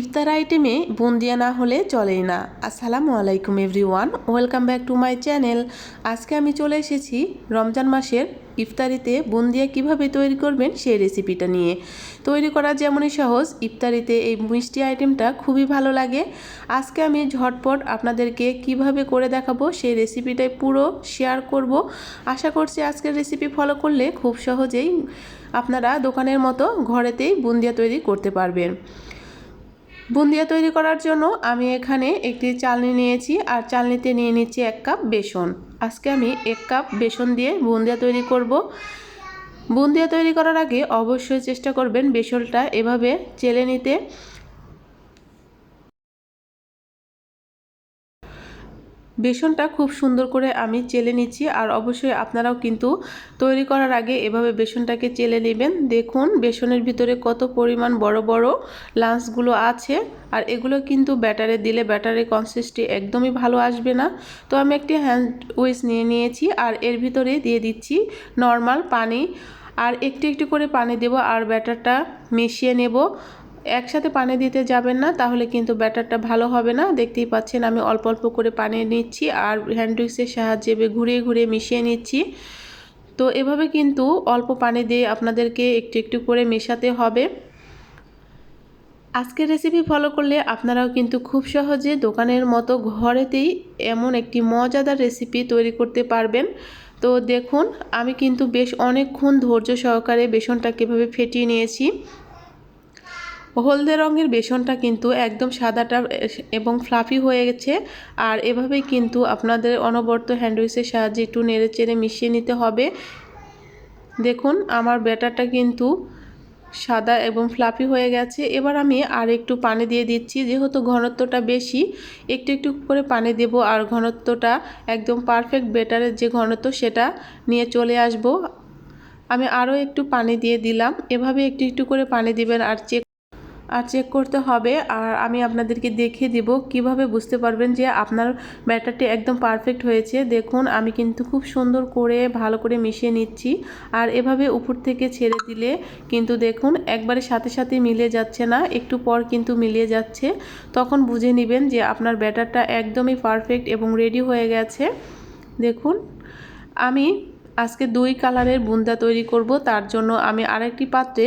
ইফতার আইটেমে বুন্দিয়া না হলে চলেই না। আসসালামু আলাইকুম everyone, welcome back to my channel. আজকে আমি চলে এসেছি রমজান মাসের ইফতারিতে বুন্দিয়া কীভাবে তৈরি করবেন সেই রেসিপিটা নিয়ে। তৈরি করা যেমনই সহজ, ইফতারিতে এই মিষ্টি আইটেমটা খুবই ভালো লাগে। আজকে আমি ঝটপট আপনাদেরকে কীভাবে করে দেখাবো সেই রেসিপিটাই পুরো শেয়ার করব। আশা করছি আজকের রেসিপি ফলো করলে খুব সহজেই আপনারা দোকানের মতো ঘরেতেই বুন্দিয়া তৈরি করতে পারবেন। বুন্দিয়া তৈরি করার জন্য আমি এখানে একটি চালনি নিয়েছি, আর চালনিতে নিয়ে নিচ্ছি এক কাপ বেসন। আজকে আমি এক কাপ বেসন দিয়ে বুন্দিয়া তৈরি করব। বুন্দিয়া তৈরি করার আগে অবশ্যই চেষ্টা করবেন বেসনটা এভাবে চেলে নিতে। বেসনটা খুব সুন্দর করে আমি চেলে নিচ্ছি আর অবশ্যই আপনারাও কিন্তু তৈরি করার আগে এভাবে বেসনটাকে চেলে নেবেন। দেখুন, বেসনের ভিতরে কত পরিমাণ বড় বড় লাঞ্চগুলো আছে আর এগুলো কিন্তু ব্যাটারে দিলে ব্যাটারের কনসিস্টি একদমই ভালো আসবে না। তো আমি একটি হ্যান্ড উইচ নিয়ে নিয়েছি আর এর ভিতরে দিয়ে দিচ্ছি নর্মাল পানি। আর একটু একটু করে পানি দেব আর ব্যাটারটা মিশিয়ে নেব। একসাথে পানি দিতে যাবেন না, তাহলে কিন্তু ব্যাটারটা ভালো হবে না। দেখতেই পাচ্ছেন, আমি অল্প অল্প করে পানি নিচ্ছি আর হ্যান্ডউইক্সের সাহায্যে ঘুরিয়ে ঘুরিয়ে মিশিয়ে নিচ্ছি। তো এভাবে কিন্তু অল্প পানি দিয়ে আপনাদেরকে একটু একটু করে মেশাতে হবে। আজকের রেসিপি ফলো করলে আপনারাও কিন্তু খুব সহজে দোকানের মতো ঘরেতেই এমন একটি মজাদার রেসিপি তৈরি করতে পারবেন। তো দেখুন, আমি কিন্তু বেশ অনেকক্ষণ ধৈর্য সহকারে বেসনটা কীভাবে ফেটিয়ে নিয়েছি। হলদে রঙের বেসনটা কিন্তু একদম সাদাটা এবং ফ্লাফি হয়ে গেছে আর এভাবেই কিন্তু আপনাদের অনবর্ত হ্যান্ডউইচের সাহায্যে একটু নেড়ে চেড়ে মিশিয়ে নিতে হবে। দেখুন, আমার ব্যাটারটা কিন্তু সাদা এবং ফ্লাফি হয়ে গেছে। এবার আমি আর একটু পানি দিয়ে দিচ্ছি, যেহেতু ঘনত্বটা বেশি, একটু একটু করে পানি দেব আর ঘনত্বটা একদম পারফেক্ট বেটারের যে ঘনত্ব সেটা নিয়ে চলে আসব। আমি আরও একটু পানি দিয়ে দিলাম। এভাবে একটু একটু করে পানি দিবেন আর চেক আর চেক করতে হবে। আর আমি আপনাদেরকে দেখিয়ে দিব কীভাবে বুঝতে পারবেন যে আপনার ব্যাটারটি একদম পারফেক্ট হয়েছে। দেখুন, আমি কিন্তু খুব সুন্দর করে, ভালো করে মিশিয়ে নিচ্ছি। আর এভাবে উপর থেকে ছেড়ে দিলে কিন্তু দেখুন, একবারে সাথে সাথে মিলে যাচ্ছে না, একটু পর কিন্তু মিলিয়ে যাচ্ছে। তখন বুঝে নেবেন যে আপনার ব্যাটারটা একদমই পারফেক্ট এবং রেডি হয়ে গেছে। দেখুন, আমি আজকে দুই কালারের বুন্দা তৈরি করব। তার জন্য আমি আরেকটি পাত্রে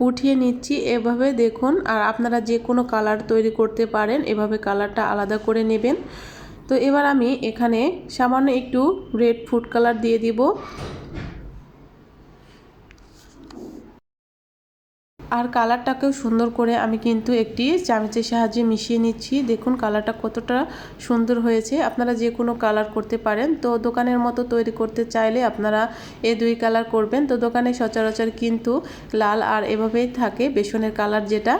উঠিয়ে নিচ্ছি এভাবে দেখুন, আর আপনারা যে কোনো কালার তৈরি করতে পারেন, এভাবে কালারটা আলাদা করে নেবেন। তো এবার আমি এখানে সামান্য একটু রেড ফুড কালার দিয়ে দিব। আর কালারটাকেও সুন্দর করে আমি কিন্তু একটি চামচের সাহায্যে মিশিয়ে নিচ্ছি। দেখুন, কালারটা কতটা সুন্দর হয়েছে। আপনারা যে কোনো কালার করতে পারেন। তো দোকানের মতো তৈরি করতে চাইলে আপনারা এ দুই কালার করবেন। তো দোকানে সচরাচর কিন্তু লাল আর এভাবেই থাকে। বেসনের কালার যেটা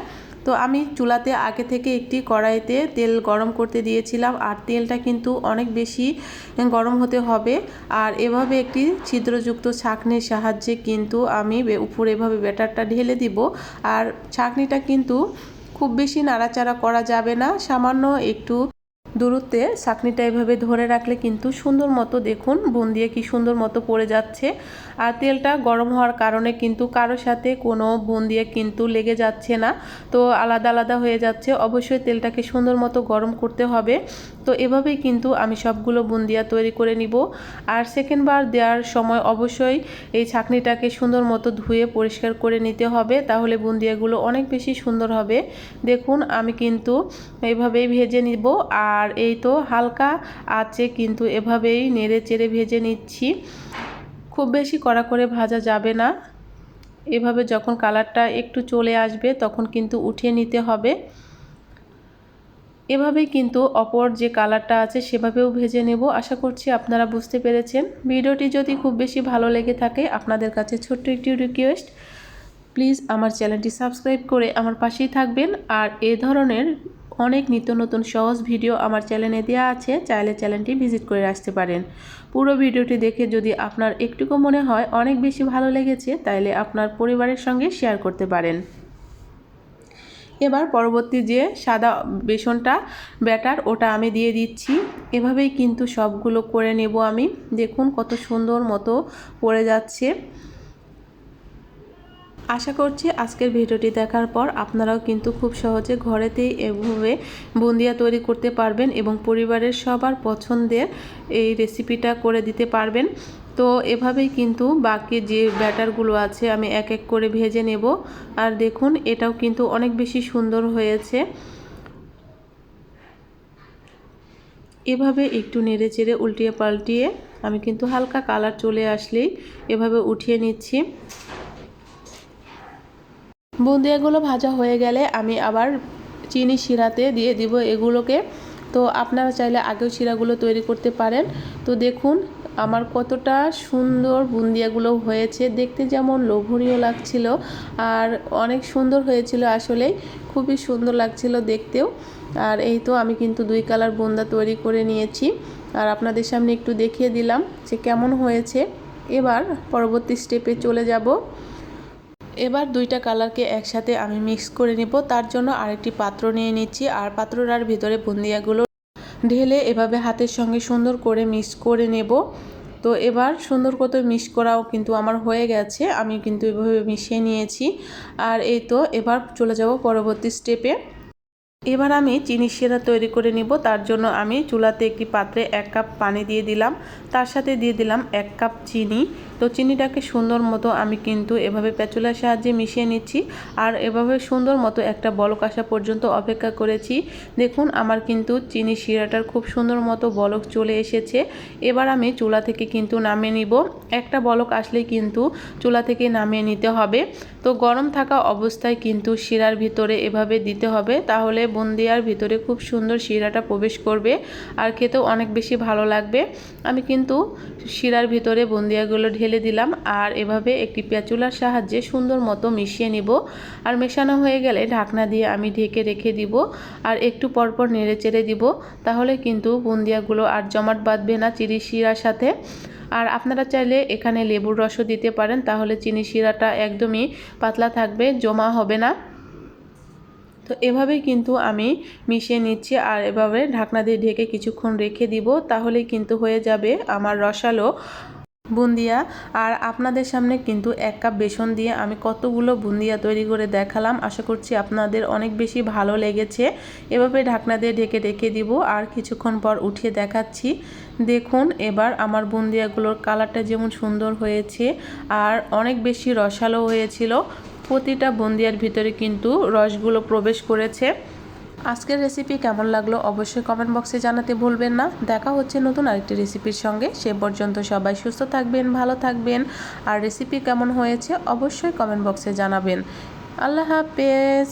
তো আমি চুলাতে আগে থেকে একটি কড়াইতে তেল গরম করতে দিয়েছিলাম, আর তেলটা কিন্তু অনেক বেশি গরম হতে হবে। আর এভাবে একটি ছিদ্রযুক্ত ছাঁকনির সাহায্যে কিন্তু আমি উপরে এভাবে ব্যাটারটা ঢেলে দিব। আর ছাঁকনিটা কিন্তু খুব বেশি নাড়াচাড়া করা যাবে না, সামান্য একটু দূরত্বে চাকনিটা এভাবে ধরে রাখলে কিন্তু সুন্দর মতো দেখুন, বোন দিয়ে কি সুন্দর মতো পড়ে যাচ্ছে। আর তেলটা গরম হওয়ার কারণে কিন্তু কারোর সাথে কোনো বোন দিয়ে কিন্তু লেগে যাচ্ছে না। তো আলাদা আলাদা হয়ে যাচ্ছে। অবশ্যই তেলটাকে সুন্দর মতো গরম করতে হবে। তো এভাবেই কিন্তু আমি সবগুলো বুন্দিয়া তৈরি করে নিব। আর সেকেন্ডবার দেওয়ার সময় অবশ্যই এই ছাকনিটাকে সুন্দর মতো ধুয়ে পরিষ্কার করে নিতে হবে। তাহলে বুন্দিয়াগুলো অনেক বেশি সুন্দর হবে। দেখুন, আমি কিন্তু এইভাবেই ভেজে নিব। আর এই তো হালকা আছে, কিন্তু এভাবেই নেড়ে চেড়ে ভেজে নিচ্ছি। খুব বেশি কড়া করে ভাজা যাবে না। এভাবে যখন কালারটা একটু চলে আসবে, তখন কিন্তু উঠিয়ে নিতে হবে। এভাবেই কিন্তু অপর যে কালারটা আছে, সেভাবেও ভেজে নেব। আশা করছি আপনারা বুঝতে পেরেছেন। ভিডিওটি যদি খুব বেশি ভালো লেগে থাকে, আপনাদের কাছে ছোট্ট একটি রিকোয়েস্ট প্লিজ আমার চ্যানেলটি সাবস্ক্রাইব করে আমার পাশেই থাকবেন। আর এ ধরনের অনেক নিত্য নতুন সহজ ভিডিও আমার চ্যানেলে দেওয়া আছে, চাইলে চ্যানেলটি ভিজিট করে আসতে পারেন। পুরো ভিডিওটি দেখে যদি আপনার একটুকু মনে হয় অনেক বেশি ভালো লেগেছে, তাইলে আপনার পরিবারের সঙ্গে শেয়ার করতে পারেন। এবার পরবর্তী যে সাদা বেসনটা, ব্যাটার, ওটা আমি দিয়ে দিচ্ছি। এভাবেই কিন্তু সবগুলো করে নেব আমি। দেখুন কত সুন্দর মতো পড়ে যাচ্ছে। আশা করছি আজকের ভিডিওটি দেখার পর আপনারাও কিন্তু খুব সহজে ঘরেতেই এভাবে বুন্দিয়া তৈরি করতে পারবেন এবং পরিবারের সবার পছন্দের এই রেসিপিটা করে দিতে পারবেন। তো এভাবেই কিন্তু বাকি যে ব্যাটারগুলো আছে আমি এক এক করে ভেজে নেব। আর দেখুন, এটাও কিন্তু অনেক বেশি সুন্দর হয়েছে। এভাবে একটু নেড়ে চেড়ে উল্টিয়ে পাল্টিয়ে আমি কিন্তু হালকা কালার চলে আসলেই এভাবে উঠিয়ে নিচ্ছি। বুন্দিয়াগুলো ভাজা হয়ে গেলে আমি আবার চিনি শিরাতে দিয়ে দিব এগুলোকে। তো আপনারা চাইলে আগেও শিরাগুলো তৈরি করতে পারেন। তো দেখুন, আমার কতটা সুন্দর বুন্দিয়াগুলো হয়েছে। দেখতে যেমন লোভনীয় লাগছিল আর অনেক সুন্দর হয়েছিল আসলেই। খুবই সুন্দর লাগছিল দেখতেও। আর এই তো আমি কিন্তু দুই কালার বুন্দা তৈরি করে নিয়েছি। আর আপনাদের সামনে একটু দেখিয়ে দিলাম যে কেমন হয়েছে। এবার পরবর্তী স্টেপে চলে যাব। এবার দুইটা কালারকে একসাথে আমি মিক্স করে নিব। তার জন্য আরেকটি পাত্র নিয়ে নিচ্ছি। আর পাত্রটার ভিতরে বুন্দিয়াগুলো ঢেলে এভাবে হাতের সঙ্গে সুন্দর করে মিক্স করে নেব। তো এবার সুন্দর করে মিক্স করাও কিন্তু আমার হয়ে গেছে। আমি কিন্তু এভাবে মিশিয়ে নিয়েছি। আর এই তো এবার চলে যাব পরবর্তী স্টেপে। এবার আমি চিনি শিরা তৈরি করে নিব। তার জন্য আমি চুলাতে একটি পাত্রে এক কাপ পানি দিয়ে দিলাম। তার সাথে দিয়ে দিলাম এক কাপ চিনি। তো চিনিটাকে সুন্দর মতো আমি কিন্তু এভাবে প্যাচুলার সাহায্যে মিশিয়ে নিচ্ছি। আর এভাবে সুন্দর মতো একটা বলক আসা পর্যন্ত অপেক্ষা করেছি। দেখুন, আমার কিন্তু চিনি শিরাটার খুব সুন্দর মতো বলক চলে এসেছে। এবার আমি চুলা থেকে কিন্তু নামিয়ে নিব। একটা বলক আসলেই কিন্তু চুলা থেকে নামিয়ে নিতে হবে। তো গরম থাকা অবস্থায় কিন্তু শিরার ভিতরে এভাবে দিতে হবে। তাহলে বুন্দিয়ার ভিতরে খুব সুন্দর শিরাটা প্রবেশ করবে আর খেতেও অনেক বেশি ভালো লাগবে। আমি কিন্তু শিরার ভিতরে বুন্দিয়াগুলো ঢেলে দিলাম আর এভাবে একটি পেঁচুলার সাহায্যে সুন্দর মতো মিশিয়ে নিব। আর মেশানো হয়ে গেলে ঢাকনা দিয়ে আমি ঢেকে রেখে দিব আর একটু পরপর নেড়ে চেড়ে দিব। তাহলে কিন্তু বুন্দিয়াগুলো আর জমাট বাঁধবে না চিরি শিরার সাথে। আর আপনারা চাইলে এখানে লেবুর রসও দিতে পারেন, তাহলে চিনি শিরাটা একদমই পাতলা থাকবে, জমা হবে না। তো এভাবেই কিন্তু আমি মিশিয়ে নিচ্ছি আর এভাবে ঢাকনা দিয়ে ঢেকে কিছুক্ষণ রেখে দিব, তাহলেই কিন্তু হয়ে যাবে আমার রসালো বুন্দিয়া। আর আপনাদের সামনে কিন্তু এক কাপ বেসন দিয়ে আমি কতগুলো বুন্দিয়া তৈরি করে দেখালাম। আশা করছি আপনাদের অনেক বেশি ভালো লেগেছে। এভাবে ঢাকনা দিয়ে ঢেকে রেখে দিব আর কিছুক্ষণ পর উঠিয়ে দেখাচ্ছি। দেখুন, এবার আমার বুন্দিয়াগুলোর কালারটা যেমন সুন্দর হয়েছে আর অনেক বেশি রসালো হয়েছিল। প্রতিটা বুন্দিয়ার ভিতরে কিন্তু রসগুলো প্রবেশ করেছে। আজকের রেসিপি কেমন লাগল অবশ্যই কমেন্ট বক্সে জানাতে ভুলবেন না। দেখা হচ্ছে নতুন আরেকটি রেসিপির সঙ্গে। সে পর্যন্ত সবাই সুস্থ থাকবেন, ভালো থাকবেন। আর রেসিপি কেমন হয়েছে অবশ্যই কমেন্ট বক্সে জানাবেন। আল্লাহ হাফেজ।